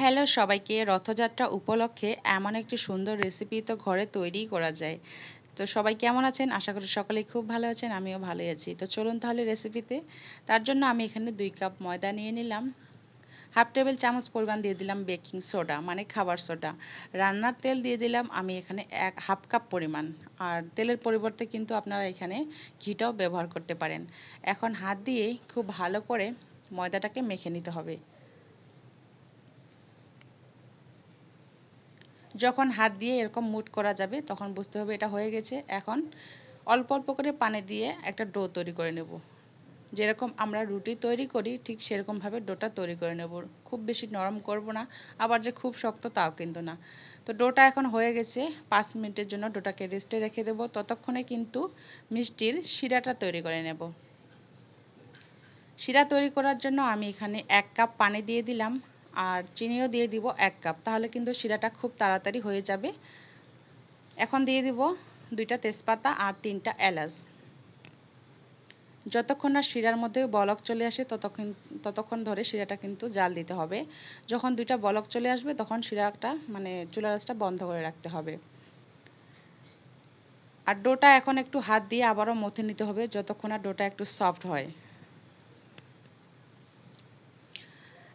Hello সবাইকে, রথযাত্রা উপলক্ষে এমন একটি সুন্দর রেসিপি তো ঘরে তৈরিই করা যায়। তো সবাই কেমন আছেন? আশা করি সকলেই খুব ভালো আছেন, আমিও ভালোই আছি। তো চলুন তাহলে রেসিপিতে তার জন্য আমি এখানে দুই কাপ ময়দা নিয়ে নিলাম। হাফ টেবিল চামচ পরিমাণ দিয়ে দিলাম বেকিং সোডা মানে খাবার সোডা। রান্নার তেল দিয়ে দিলাম আমি এখানে এক, হাফ কাপ পরিমাণ। আর তেলের পরিবর্তে কিন্তু আপনারা এখানে ঘিটাও ব্যবহার করতে পারেন। এখন হাত দিয়ে খুব ভালো করে ময়দাটাকে মেখে নিতে হবে। যখন হাত দিয়ে এরকম মুট করা যাবে, তখন বুঝতে হবে এটা হয়ে গেছে। এখন অল্প অল্প করে পানি দিয়ে একটা ডো তৈরি করে নেব। যেরকম আমরা রুটি তৈরি করি, ঠিক সেরকমভাবে ডোটা তৈরি করে নেব। খুব বেশি নরম করব না, আবার যে খুব শক্ত তাও কিন্তু না। তো ডোটা এখন হয়ে গেছে, পাঁচ মিনিটের জন্য ডোটাকে রেস্টে রেখে দেবো। ততক্ষণে কিন্তু মিষ্টির শিরাটা তৈরি করে নেব। শিরা তৈরি করার জন্য আমি এখানে এক কাপ পানি দিয়ে দিলাম। আর চিনিও দিয়ে দিব এক কাপ। তাহলে কিন্তু শিরাটা খুব তাড়াতাড়ি হয়ে যাবে। এখন দিয়ে দিব দুইটা তেজপাতা আর তিনটা এলাচ। যতক্ষণ না শিরার মধ্যে বলক চলে আসে, ততক্ষণ ততক্ষণ ধরে শিরাটা কিন্তু জাল দিতে হবে। যখন দুইটা বলক চলে আসবে, তখন শিরাটা মানে চুলা রাসটা বন্ধ করে রাখতে হবে। আর ডোটা এখন একটু হাত দিয়ে আবারও মথে নিতে হবে, যতক্ষণ না ডোটা একটু সফট হয়।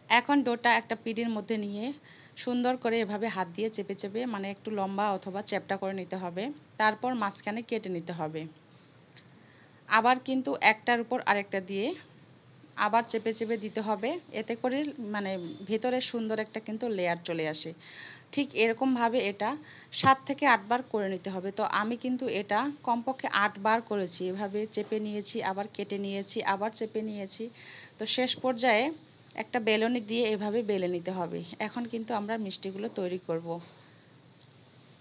এখন ডোটা একটা পিডির মধ্যে নিয়ে সুন্দর করে এভাবে হাত দিয়ে চেপে চেপে মানে একটু লম্বা অথবা চ্যাপটা করে নিতে হবে। তারপর মাঝখানে কেটে নিতে হবে। আবার কিন্তু একটার উপর আরেকটা দিয়ে আবার চেপে চেপে দিতে হবে। এতে করে মানে ভেতরে সুন্দর একটা কিন্তু লেয়ার চলে আসে। ঠিক এরকমভাবে এটা সাত থেকে আটবার করে নিতে হবে। তো আমি কিন্তু এটা কমপক্ষে আটবার করেছি। এভাবে চেপে নিয়েছি, আবার কেটে নিয়েছি, আবার চেপে নিয়েছি। তো শেষ পর্যায়ে একটা বেলনি দিয়ে এভাবে বেলে নিতে হবে। এখন কিন্তু আমরা মিষ্টিগুলো তৈরি করব।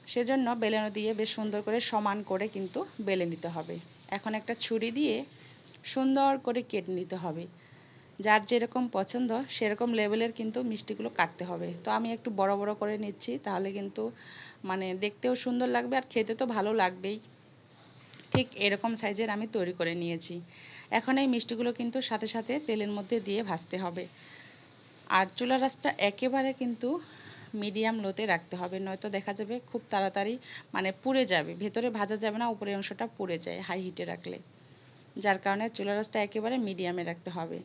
সেজন্য বেলনি দিয়ে বেশ সুন্দর করে সমান করে কিন্তু বেলে নিতে হবে। এখন একটা ছুরি দিয়ে সুন্দর করে কেটে নিতে হবে। যার যেরকম পছন্দ, সেরকম লেভেলের কিন্তু মিষ্টিগুলো কাটতে হবে। তো আমি একটু বড় বড় করে নিচ্ছি, তাহলে কিন্তু মানে দেখতেও সুন্দর লাগবে আর খেতে তো ভালো লাগবেই। ঠিক এরকম সাইজের আমি তৈরি করে নিয়েছি। এখন এই মিষ্টিগুলো কিন্তু সাথে সাথে তেলের মধ্যে দিয়ে ভাজতে হবে। আর চুলা রাসটা একেবারে কিন্তু মিডিয়াম লোতে রাখতে হবে, নয়তো দেখা যাবে খুব তাড়াতাড়ি মানে পুড়ে যাবে, ভেতরে ভাজা যাবে না, উপরের অংশটা পুড়ে যায় হাই হিটে রাখলে। যার কারণে চুলা রাসটা একেবারে মিডিয়ামে রাখতে হবে।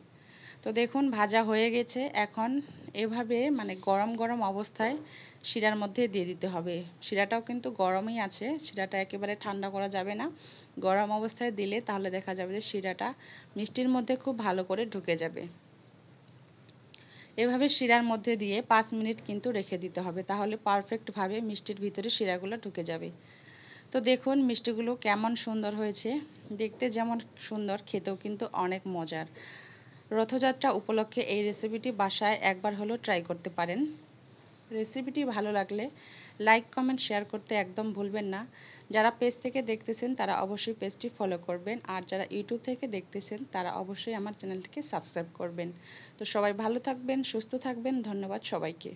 তো দেখুন ভাজা হয়ে গেছে, এখন এভাবে মানে গরম গরম অবস্থায় শিরার মধ্যে দিয়ে দিতে হবে। শিরাটাও কিন্তু গরমই আছে, শিরাটা একেবারে ঠান্ডা করা যাবে না। গরম অবস্থায় দিলে তাহলে দেখা যাবে যে শিরাটা মিষ্টির মধ্যে খুব ভালো করে ঢুকে যাবে। এভাবে শিরার মধ্যে দিয়ে পাঁচ মিনিট কিন্তু রেখে দিতে হবে, তাহলে পারফেক্টভাবে মিষ্টির ভিতরে শিরাগুলো ঢুকে যাবে। তো দেখুন মিষ্টিগুলো কেমন সুন্দর হয়েছে। দেখতে যেমন সুন্দর, খেতেও কিন্তু অনেক মজার। রথযাত্রা উপলক্ষে এই রেসিপিটি বাসায় একবার হলেও ট্রাই করতে পারেন। রেসিপিটি ভালো লাগলে লাইক কমেন্ট শেয়ার করতে একদম ভুলবেন না। যারা পেজ থেকে দেখতেছেন, তারা অবশ্যই পেজটি ফলো করবেন। আর যারা ইউটিউব থেকে দেখতেছেন, তারা অবশ্যই আমার চ্যানেলটিকে সাবস্ক্রাইব করবেন। তো সবাই ভালো থাকবেন, সুস্থ থাকবেন। ধন্যবাদ সবাইকে।